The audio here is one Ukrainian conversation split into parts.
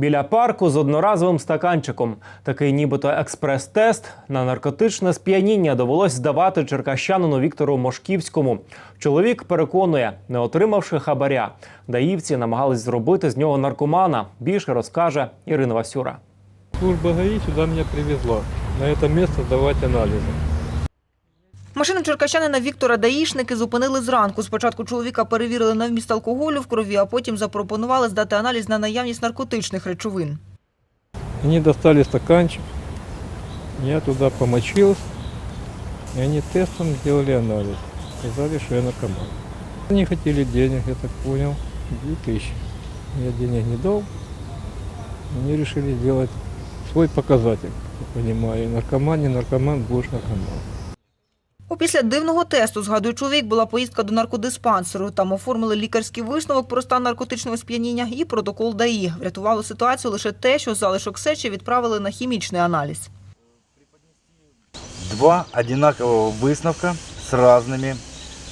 Біля парку з одноразовим стаканчиком. Такий нібито експрес-тест на наркотичне сп'яніння довелось здавати черкащанину Віктору Мошківському. Чоловік переконує, не отримавши хабаря, даївці намагались зробити з нього наркомана. Більше розкаже Ірина Васюра. Служба ГАИ сюда меня привезла. На это место сдавать анализы. Машину черкащанина Віктора Даїшники зупинили зранку. Спочатку чоловіка перевірили на вміст алкоголю в крові, а потім запропонували здати аналіз на наявність наркотичних речовин. Они достали стаканчик, я туда помочился, и они тестом сделали анализ. Сказали, что я наркоман. Они хотели денег, я так понял, 2000. Я денег не дал. Они решили сделать свой показатель. Я понимаю, наркоман, не наркоман, будешь наркоман. Опісля дивного тесту, згадує чоловік, була поїздка до наркодиспансеру. Там оформили лікарський висновок про стан наркотичного сп'яніння і протокол ДАІ. Врятувало ситуацію лише те, що залишок сечі відправили на хімічний аналіз. Два одинакового висновка з різними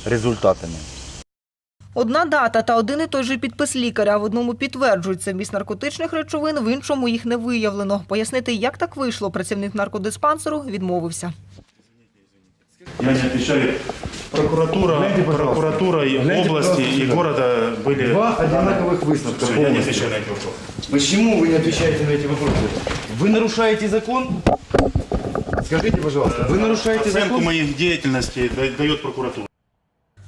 результатами. Одна дата та один і той же підпис лікаря. В одному підтверджується вміст наркотичних речовин, в іншому їх не виявлено. Пояснити, як так вийшло, працівник наркодиспансеру відмовився. Я не отвечаю. Прокуратура, прокуратура и области и города были... Два одинаковых высновка. Всё, я не отвечаю на эти вопросы. Почему вы не отвечаете на эти вопросы? Вы нарушаете закон? Скажите, пожалуйста, вы нарушаете Оценку закон? моих деятельности да- дает прокуратура.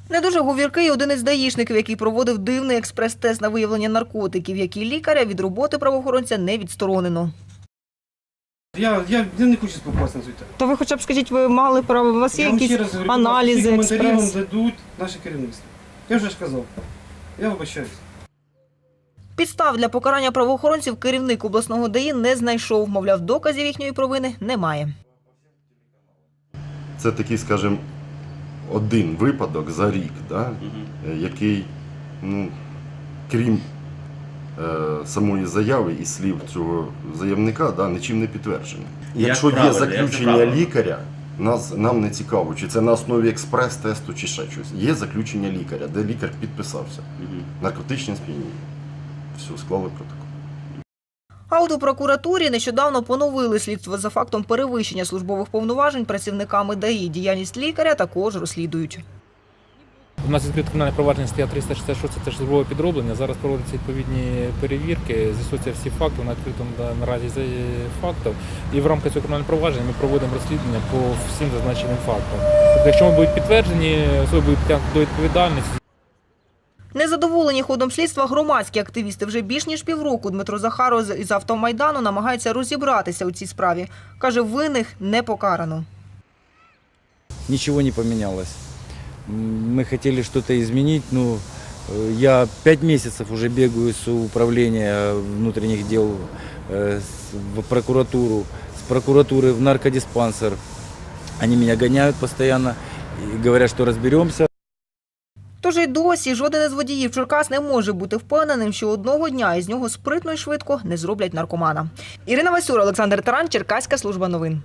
Не дуже говіркий один із даїшників, який проводив дивний експрес-тест на виявлення наркотиків, який лікаря від роботи правоохоронця не відсторонено. Я, я, я не хочу спілкуватися на цю тему. То ви хоча б скажіть, ви мали право, у вас Я вам ще раз говорю, всі коментарі вам дадуть наше керівництво. Я вже ж казав. Я вибачаюсь. Підстав для покарання правоохоронців керівник обласного ДАІ не знайшов. Мовляв, доказів їхньої провини немає. Це такий, скажімо, один випадок за рік, да, е, який, ну, крім самої заяви і слів цього заявника, да, нічим не підтверджений. Якщо є заключення лікаря, нас, нам не цікаво, чи це на основі експрес-тесту, чи ще щось. Є заключення лікаря, де лікар підписався. Наркотичне сп'яніння. Все, склали протокол. А от у прокуратурі нещодавно поновили слідство за фактом перевищення службових повноважень працівниками ДАІ. Діяльність лікаря також розслідують. У нас відкрите кримінальне провадження стаття 366 це службове підроблення. Зараз проводяться відповідні перевірки, з'ясуються всі факти на відкритому наразі за- фактів. І в рамках цього кримінального провадження ми проводимо розслідування по всім зазначеним фактам. Тобто, якщо вони будуть підтверджені, особи будуть притягнуті до відповідальності. Незадоволені ходом слідства громадські активісти вже більш ніж півроку Дмитро Захаров із автомайдану намагається розібратися у цій справі. Каже, винних не покарано. ничего не поменялось. М, Мы хотели что-то изменить, но э, я пять месяцев уже бегаю с управления внутренних дел э, с- в прокуратуру, с прокуратуры в наркодиспансер. Они меня гоняют постоянно и говорят, что разберемся. Тож і досі жоден із водіїв Черкас не може бути впевненим, що одного дня із нього спритно і швидко не зроблять наркомана. Ірина Васюра, Олександр Таран, Черкаська служба новин.